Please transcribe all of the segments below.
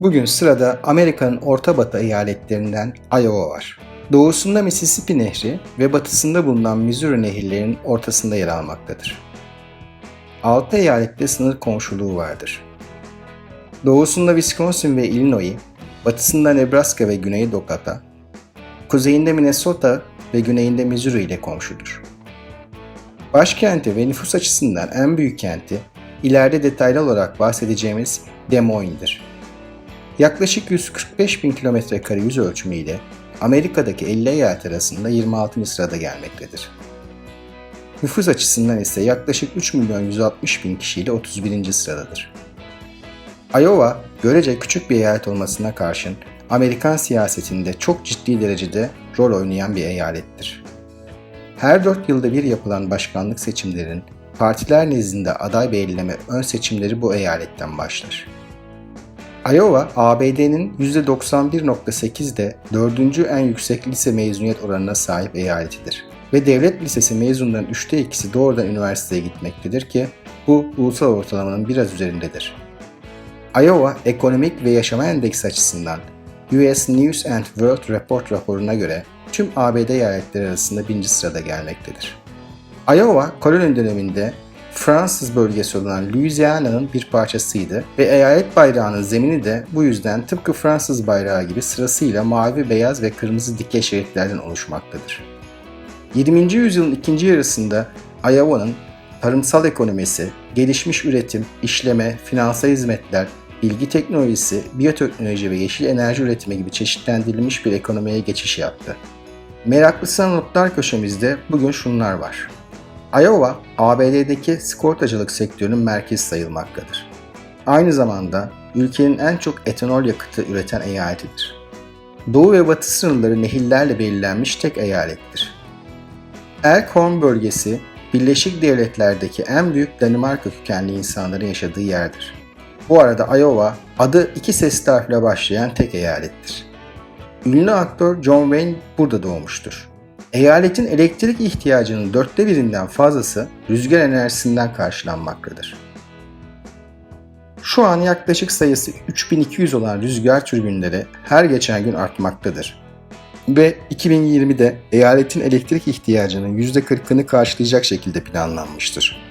Bugün sırada Amerika'nın orta batı eyaletlerinden Iowa var. Doğusunda Mississippi Nehri ve batısında bulunan Missouri nehirlerinin ortasında yer almaktadır. Altı eyalette sınır komşuluğu vardır. Doğusunda Wisconsin ve Illinois, batısında Nebraska ve Güney Dakota, kuzeyinde Minnesota ve güneyinde Missouri ile komşudur. Başkenti ve nüfus açısından en büyük kenti, ileride detaylı olarak bahsedeceğimiz Des Moines'dir. Yaklaşık 145 bin kilometre kare yüz ölçümüyle Amerika'daki 50 eyalet arasında 26. sırada gelmektedir. Nüfus açısından ise yaklaşık 3 milyon 160 bin kişiyle 31. sıradadır. Iowa, görece küçük bir eyalet olmasına karşın Amerikan siyasetinde çok ciddi derecede rol oynayan bir eyalettir. Her 4 yılda bir yapılan başkanlık seçimlerin partiler nezdinde aday belirleme ön seçimleri bu eyaletten başlar. Iowa, ABD'nin %91.8'de 4. en yüksek lise mezuniyet oranına sahip eyaletidir. Ve devlet lisesi mezunlarının 3'te 2'si doğrudan üniversiteye gitmektedir ki bu ulusal ortalamanın biraz üzerindedir. Iowa, ekonomik ve yaşama endeksi açısından US News and World Report raporuna göre tüm ABD eyaletleri arasında birinci sırada gelmektedir. Iowa, koloni döneminde Fransız bölgesi olan Louisiana'nın bir parçasıydı ve eyalet bayrağının zemini de bu yüzden tıpkı Fransız bayrağı gibi sırasıyla mavi, beyaz ve kırmızı dikey şeritlerden oluşmaktadır. 20. yüzyılın ikinci yarısında Iowa'nın tarımsal ekonomisi, gelişmiş üretim, işleme, finansal hizmetler, bilgi teknolojisi, biyoteknoloji ve yeşil enerji üretimi gibi çeşitlendirilmiş bir ekonomiye geçiş yaptı. Meraklısına notlar köşemizde bugün şunlar var. Iowa, ABD'deki sigortacılık sektörünün merkezi sayılmaktadır. Aynı zamanda ülkenin en çok etanol yakıtı üreten eyaletidir. Doğu ve batı sınırları nehirlerle belirlenmiş tek eyalettir. Elkhorn bölgesi, Birleşik Devletler'deki en büyük Danimarka kökenli insanların yaşadığı yerdir. Bu arada Iowa, adı iki sesli harfle başlayan tek eyalettir. Ünlü aktör John Wayne burada doğmuştur. Eyaletin elektrik ihtiyacının dörtte birinden fazlası rüzgar enerjisinden karşılanmaktadır. Şu an yaklaşık sayısı 3200 olan rüzgar türbinleri her geçen gün artmaktadır. Ve 2020'de eyaletin elektrik ihtiyacının %40'ını karşılayacak şekilde planlanmıştır.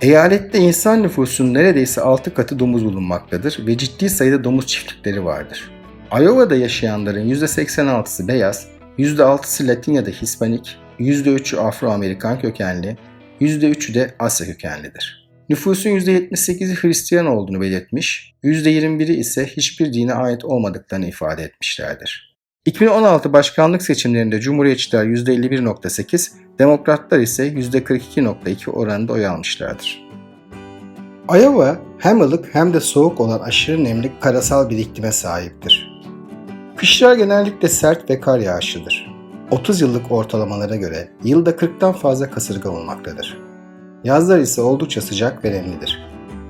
Eyalette insan nüfusunun neredeyse 6 katı domuz bulunmaktadır ve ciddi sayıda domuz çiftlikleri vardır. Iowa'da yaşayanların %86'sı beyaz, %6'sı Latin ya da Hispanik, %3'ü Afro-Amerikan kökenli, %3'ü de Asya kökenlidir. Nüfusun %78'i Hristiyan olduğunu belirtmiş, %21'i ise hiçbir dine ait olmadıklarını ifade etmişlerdir. 2016 başkanlık seçimlerinde Cumhuriyetçiler %51.8, Demokratlar ise %42.2 oranında oy almışlardır. Iowa hem ılık hem de soğuk olan aşırı nemli karasal bir iklime sahiptir. Kışlar genellikle sert ve kar yağışlıdır. 30 yıllık ortalamalara göre yılda 40'tan fazla kasırga olmaktadır. Yazlar ise oldukça sıcak ve nemlidir.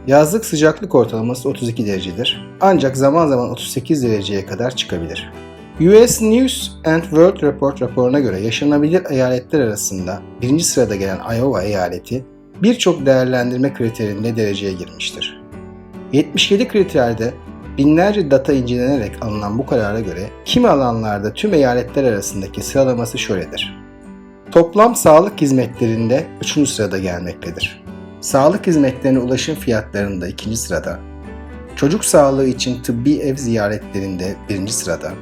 Yazlık sıcaklık ortalaması 32 derecedir ancak zaman zaman 38 dereceye kadar çıkabilir. US News and World Report raporuna göre yaşanabilir eyaletler arasında birinci sırada gelen Iowa eyaleti birçok değerlendirme kriterinde dereceye girmiştir. 77 kriterde binlerce data incelenerek alınan bu karara göre kimi alanlarda tüm eyaletler arasındaki sıralaması şöyledir. Toplam sağlık hizmetlerinde 3. sırada gelmektedir. Sağlık hizmetlerine ulaşım fiyatlarında 2. sırada, çocuk sağlığı için tıbbi ev ziyaretlerinde 1. sırada,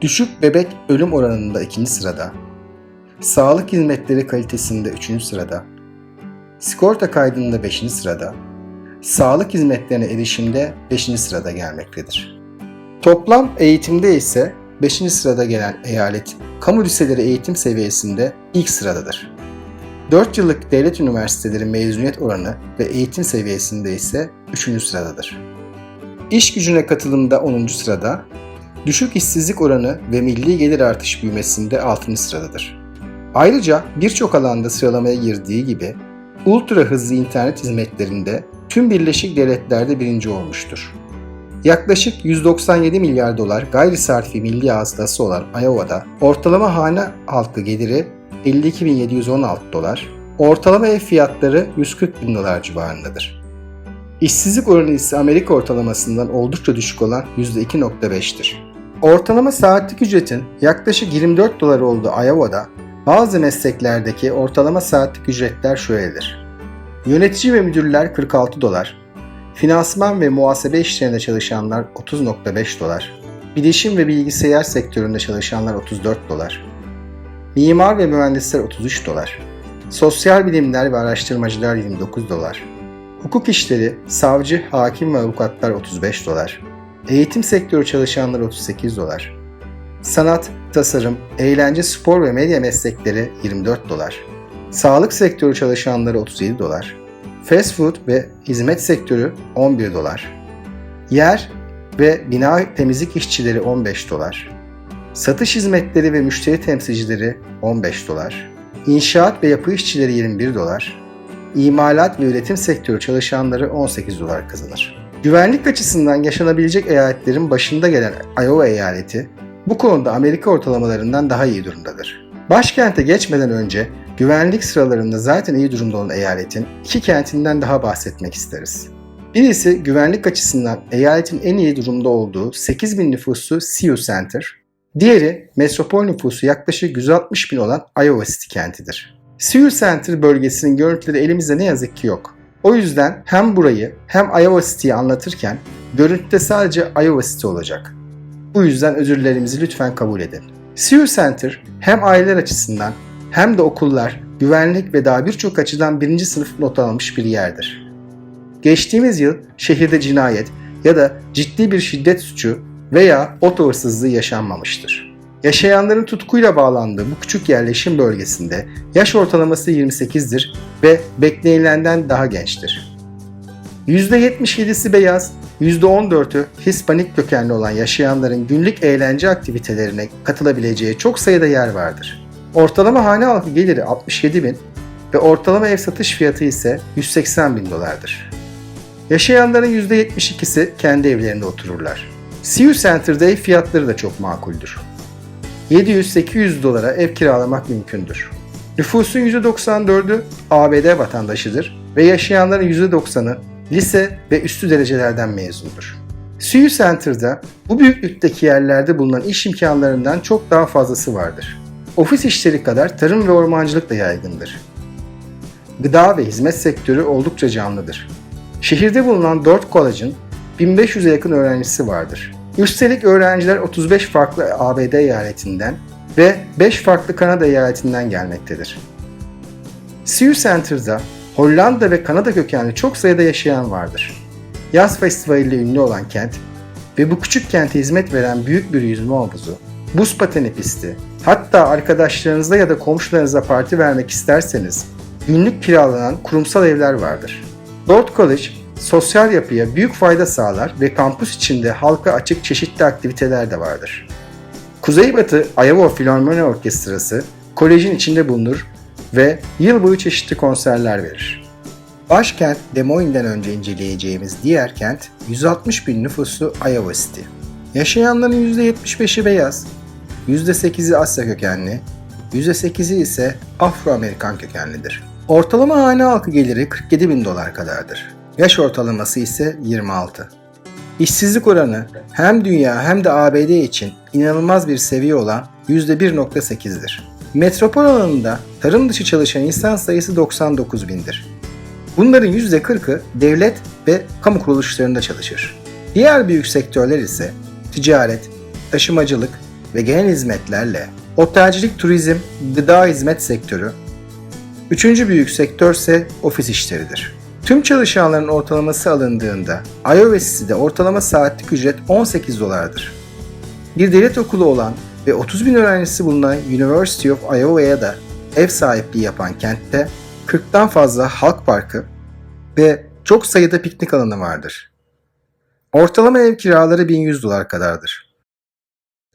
düşük bebek ölüm oranında 2. sırada, sağlık hizmetleri kalitesinde 3. sırada, sigorta kaydında 5. sırada, sağlık hizmetlerine erişimde 5. sırada gelmektedir. Toplam eğitimde ise 5. sırada gelen eyalet kamu liseleri eğitim seviyesinde ilk sıradadır. 4 yıllık devlet üniversiteleri mezuniyet oranı ve eğitim seviyesinde ise 3. sıradadır. İş gücüne katılımda 10. sırada, düşük işsizlik oranı ve milli gelir artış büyümesinde 6. sıradadır. Ayrıca birçok alanda sıralamaya girdiği gibi ultra hızlı internet hizmetlerinde tüm Birleşik Devletler'de birinci olmuştur. Yaklaşık 197 milyar dolar gayri sarfi milli hasılası olan Iowa'da ortalama hane halkı geliri 52.716 dolar, ortalama ev fiyatları 140 bin dolar civarındadır. İşsizlik oranı ise Amerika ortalamasından oldukça düşük olan %2.5'tir. Ortalama saatlik ücretin yaklaşık 24 dolar olduğu Iowa'da bazı mesleklerdeki ortalama saatlik ücretler şöyledir. Yönetici ve müdürler 46 dolar, finansman ve muhasebe işlerinde çalışanlar 30.5 dolar, bilişim ve bilgisayar sektöründe çalışanlar 34 dolar, mimar ve mühendisler 33 dolar, sosyal bilimler ve araştırmacılar 29 dolar, hukuk işleri, savcı, hakim ve avukatlar 35 dolar, eğitim sektörü çalışanlar 38 dolar, sanat, tasarım, eğlence, spor ve medya meslekleri 24 dolar, sağlık sektörü çalışanları 37 dolar, fast food ve hizmet sektörü 11 dolar, yer ve bina temizlik işçileri 15 dolar, satış hizmetleri ve müşteri temsilcileri 15 dolar, inşaat ve yapı işçileri 21 dolar, imalat ve üretim sektörü çalışanları 18 dolar kazanır. Güvenlik açısından yaşanabilecek eyaletlerin başında gelen Iowa eyaleti bu konuda Amerika ortalamalarından daha iyi durumdadır. Başkente geçmeden önce güvenlik sıralarında zaten iyi durumda olan eyaletin iki kentinden daha bahsetmek isteriz. Birisi güvenlik açısından eyaletin en iyi durumda olduğu 8000 nüfuslu Sioux Center, diğeri metropol nüfusu yaklaşık 160 bin olan Iowa City kentidir. Sioux Center bölgesinin görüntüleri elimizde ne yazık ki yok. O yüzden hem burayı hem Iowa City'yi anlatırken görüntüde sadece Iowa City olacak. Bu yüzden özürlerimizi lütfen kabul edin. Sioux Center hem aileler açısından hem de okullar, güvenlik ve daha birçok açıdan birinci sınıf not almış bir yerdir. Geçtiğimiz yıl şehirde cinayet ya da ciddi bir şiddet suçu veya oto hırsızlığı yaşanmamıştır. Yaşayanların tutkuyla bağlandığı bu küçük yerleşim bölgesinde yaş ortalaması 28'dir ve beklenilenden daha gençtir. %77'si beyaz, %14'ü Hispanik kökenli olan yaşayanların günlük eğlence aktivitelerine katılabileceği çok sayıda yer vardır. Ortalama hane halkı geliri 67 bin ve ortalama ev satış fiyatı ise 180 bin dolardır. Yaşayanların %72'si kendi evlerinde otururlar. Sioux Center'da ev fiyatları da çok makuldür. 700-800 dolara ev kiralamak mümkündür. Nüfusun %94'ü ABD vatandaşıdır ve yaşayanların %90'ı lise ve üstü derecelerden mezundur. Sioux Center'da bu büyüklükteki yerlerde bulunan iş imkanlarından çok daha fazlası vardır. Ofis işleri kadar tarım ve ormancılık da yaygındır. Gıda ve hizmet sektörü oldukça canlıdır. Şehirde bulunan Dort College'ın 1500'e yakın öğrencisi vardır. Üstelik öğrenciler 35 farklı ABD eyaletinden ve 5 farklı Kanada eyaletinden gelmektedir. Sioux Center'da Hollanda ve Kanada kökenli çok sayıda yaşayan vardır. Yaz festivaliyle ünlü olan kent ve bu küçük kente hizmet veren büyük bir yüzme havuzu, buz pateni pisti, hatta arkadaşlarınızla ya da komşularınızla parti vermek isterseniz günlük kiralanan kurumsal evler vardır. Dort College sosyal yapıya büyük fayda sağlar ve kampüs içinde halka açık çeşitli aktiviteler de vardır. Kuzeybatı Iowa Philharmonic Orkestrası kolejin içinde bulunur ve yıl boyu çeşitli konserler verir. Başkent Des Moines'den önce inceleyeceğimiz diğer kent 160 bin nüfuslu Iowa City. Yaşayanların %75'i beyaz, %8'i Asya kökenli, %8'i ise Afro-Amerikan kökenlidir. Ortalama hane halkı geliri 47 bin dolar kadardır. Yaş ortalaması ise 26. İşsizlik oranı hem dünya hem de ABD için inanılmaz bir seviye olan %1.8'dir. Metropol alanında tarım dışı çalışan insan sayısı 99 bindir. Bunların %40'ı devlet ve kamu kuruluşlarında çalışır. Diğer büyük sektörler ise ticaret, taşımacılık ve genel hizmetlerle otelcilik, turizm, gıda hizmet sektörü, üçüncü büyük sektör ise ofis işleridir. Tüm çalışanların ortalaması alındığında City'de ortalama saatlik ücret 18 dolardır. Bir devlet okulu olan ve 30 bin öğrencisi bulunan University of Iowa'ya da ev sahipliği yapan kentte 40'tan fazla halk parkı ve çok sayıda piknik alanı vardır. Ortalama ev kiraları 1100 dolar kadardır.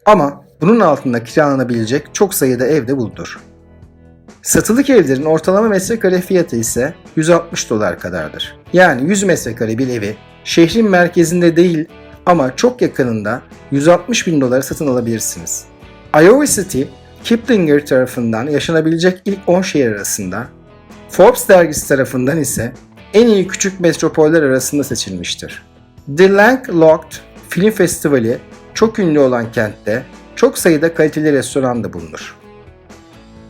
Ama bunun altında kiralanabilecek çok sayıda ev de bulunur. Satılık evlerin ortalama metrekare fiyatı ise 160 dolar kadardır. Yani 100 metrekare bir evi şehrin merkezinde değil ama çok yakınında 160 bin dolara satın alabilirsiniz. Iowa City, Kiplinger tarafından yaşanabilecek ilk 10 şehir arasında, Forbes dergisi tarafından ise en iyi küçük metropoller arasında seçilmiştir. The Landlocked Film Festivali çok ünlü olan kentte çok sayıda kaliteli restoran da bulunur.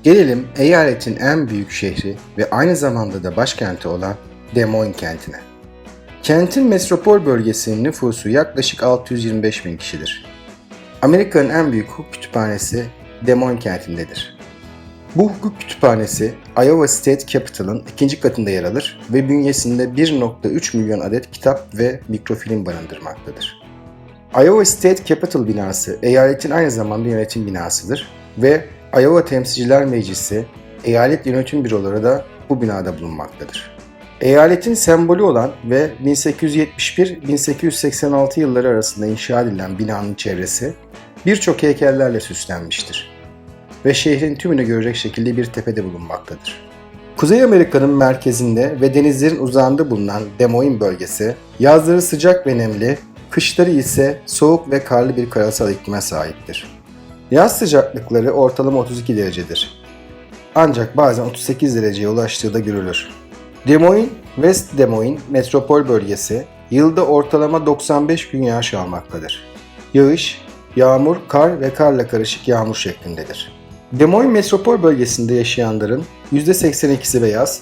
Gelelim eyaletin en büyük şehri ve aynı zamanda da başkenti olan Des Moines kentine. Kentin metropol bölgesinin nüfusu yaklaşık 625 bin kişidir. Amerika'nın en büyük hukuk kütüphanesi Des Moines kentindedir. Bu hukuk kütüphanesi Iowa State Capitol'ın ikinci katında yer alır ve bünyesinde 1.3 milyon adet kitap ve mikrofilm barındırmaktadır. Iowa State Capitol binası eyaletin aynı zamanda yönetim binasıdır ve Iowa Temsilciler Meclisi, eyalet yönetim büroları da bu binada bulunmaktadır. Eyaletin sembolü olan ve 1871-1886 yılları arasında inşa edilen binanın çevresi birçok heykellerle süslenmiştir ve şehrin tümünü görecek şekilde bir tepede bulunmaktadır. Kuzey Amerika'nın merkezinde ve denizlerin uzağında bulunan Des Moines bölgesi, yazları sıcak ve nemli, kışları ise soğuk ve karlı bir karasal iklime sahiptir. Yaz sıcaklıkları ortalama 32 derecedir. Ancak bazen 38 dereceye ulaştığı da görülür. Des Moines, West Des Moines metropol bölgesi yılda ortalama 95 gün yağış almaktadır. Yağış, yağmur, kar ve karla karışık yağmur şeklindedir. Des Moines metropol bölgesinde yaşayanların %82'si beyaz,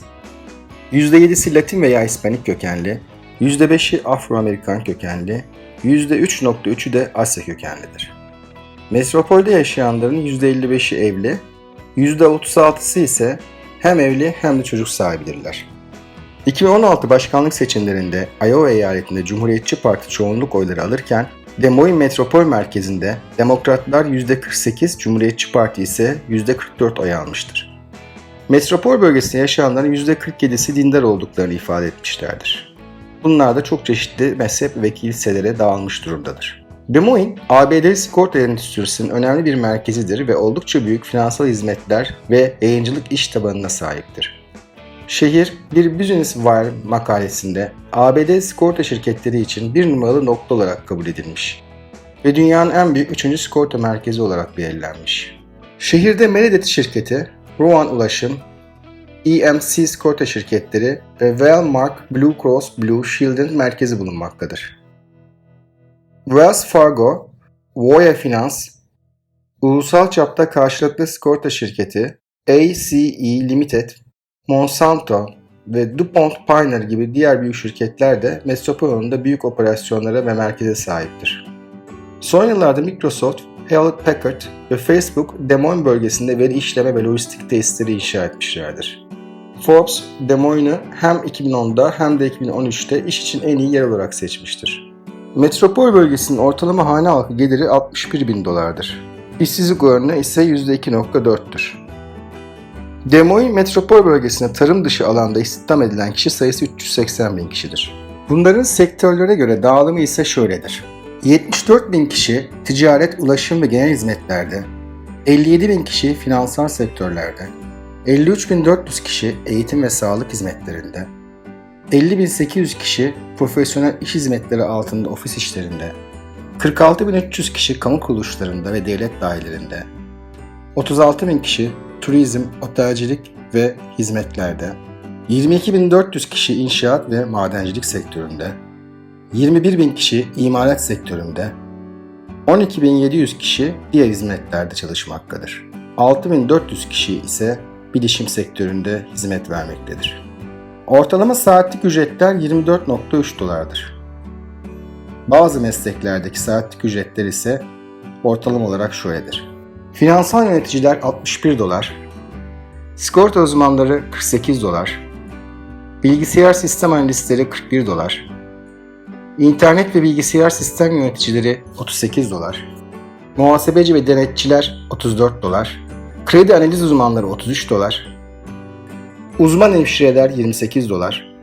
%7'si Latin veya Hispanik kökenli, %5'i Afro-Amerikan kökenli, %3.3'ü de Asya kökenlidir. Metropolde yaşayanların %55'i evli, %36'sı ise hem evli hem de çocuk sahibidirler. 2016 başkanlık seçimlerinde Iowa eyaletinde Cumhuriyetçi Parti çoğunluk oyları alırken Des Moines metropol merkezinde Demokratlar %48, Cumhuriyetçi Parti ise %44 oy almıştır. Metropol bölgesinde yaşayanların %47'si dindar olduklarını ifade etmişlerdir. Bunlar da çok çeşitli mezhep ve kiliselere dağılmış durumdadır. Des Moines, ABD sigorta endüstrisinin önemli bir merkezidir ve oldukça büyük finansal hizmetler ve yayıncılık iş tabanına sahiptir. Şehir, bir Business Wire makalesinde ABD sigorta şirketleri için bir numaralı nokta olarak kabul edilmiş ve dünyanın en büyük üçüncü sigorta merkezi olarak belirlenmiş. Şehirde Meredith şirketi, Rowan Ulaşım, EMC sigorta şirketleri ve Wellmark Blue Cross Blue Shield'in merkezi bulunmaktadır. Wells Fargo, Voya Finans, ulusal çapta karşılıklı sigorta şirketi, ACE Limited, Monsanto ve DuPont Pioneer gibi diğer büyük şirketler de metropol alanında büyük operasyonlara ve merkeze sahiptir. Son yıllarda Microsoft, Hewlett Packard ve Facebook Des Moines bölgesinde veri işleme ve lojistik tesisleri inşa etmişlerdir. Forbes, Des Moines'ı hem 2010'da hem de 2013'te iş için en iyi yer olarak seçmiştir. Metropol bölgesinin ortalama hane halkı geliri 61 bin dolardır. İşsizlik oranı ise %2.4'tür. Des Moines metropol bölgesinde tarım dışı alanda istihdam edilen kişi sayısı 380 bin kişidir. Bunların sektörlere göre dağılımı ise şöyledir. 74 bin kişi ticaret, ulaşım ve genel hizmetlerde, 57 bin kişi finansal sektörlerde, 53.400 kişi eğitim ve sağlık hizmetlerinde, 50.800 kişi profesyonel iş hizmetleri altında ofis işlerinde, 46.300 kişi kamu kuruluşlarında ve devlet dairelerinde, 36.000 kişi turizm, otelcilik ve hizmetlerde, 22.400 kişi inşaat ve madencilik sektöründe, 21.000 kişi imalat sektöründe, 12.700 kişi diğer hizmetlerde çalışmaktadır. 6.400 kişi ise bilişim sektöründe hizmet vermektedir. Ortalama saatlik ücretler 24.3 dolardır. Bazı mesleklerdeki saatlik ücretler ise ortalama olarak şöyledir. Finansal yöneticiler 61 dolar, sigorta uzmanları 48 dolar, bilgisayar sistem analistleri 41 dolar, internet ve bilgisayar sistem yöneticileri 38 dolar, muhasebeci ve denetçiler 34 dolar, kredi analiz uzmanları 33 dolar, uzman hemşireler 28 dolar,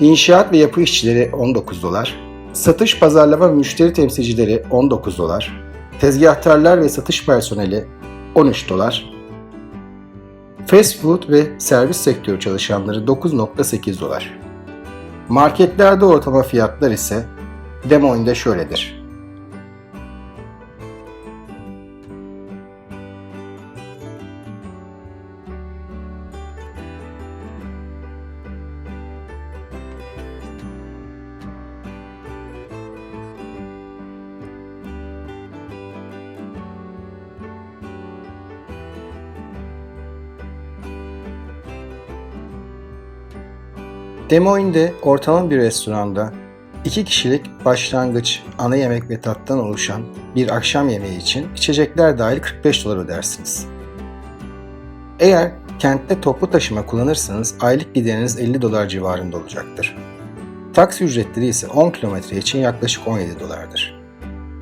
inşaat ve yapı işçileri 19 dolar, satış pazarlama ve müşteri temsilcileri 19 dolar, tezgahtarlar ve satış personeli 13 dolar, fast food ve servis sektörü çalışanları 9.8 dolar. Marketlerde ortalama fiyatlar ise Des Moines'de şöyledir. Des Moines'de ortalama bir restoranda iki kişilik başlangıç, ana yemek ve tattan oluşan bir akşam yemeği için içecekler dahil 45 dolar ödersiniz. Eğer kentte toplu taşıma kullanırsanız aylık gideriniz 50 dolar civarında olacaktır. Taksi ücretleri ise 10 kilometre için yaklaşık 17 dolardır.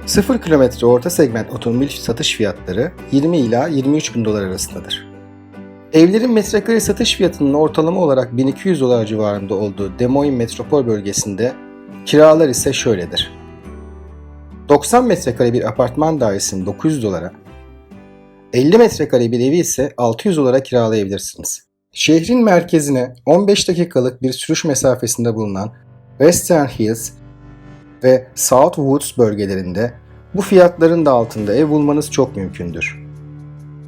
0 kilometre orta segment otomobil satış fiyatları 20 ila 23 bin dolar arasındadır. Evlerin metrekare satış fiyatının ortalama olarak 1200 dolar civarında olduğu Des Moines metropol bölgesinde kiralar ise şöyledir. 90 metrekare bir apartman dairesini 900 dolara, 50 metrekare bir evi ise 600 dolara kiralayabilirsiniz. Şehrin merkezine 15 dakikalık bir sürüş mesafesinde bulunan Western Hills ve South Woods bölgelerinde bu fiyatların da altında ev bulmanız çok mümkündür.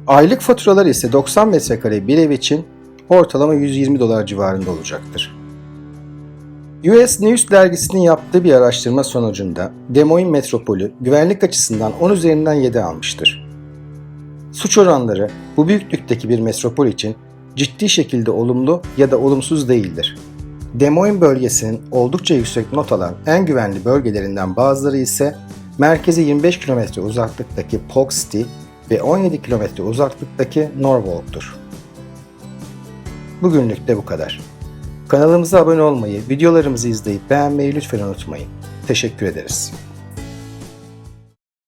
Aylık faturalar ise 90 metrekare bir ev için ortalama 120 dolar civarında olacaktır. US News dergisinin yaptığı bir araştırma sonucunda Des Moines metropolü güvenlik açısından 10 üzerinden 7 almıştır. Suç oranları bu büyüklükteki bir metropol için ciddi şekilde olumlu ya da olumsuz değildir. Des Moines bölgesinin oldukça yüksek not alan en güvenli bölgelerinden bazıları ise merkeze 25 km uzaklıktaki Polk City ve 17 km uzaklıktaki Norwalk'tur. Bugünlük de bu kadar. Kanalımıza abone olmayı, videolarımızı izleyip beğenmeyi lütfen unutmayın. Teşekkür ederiz.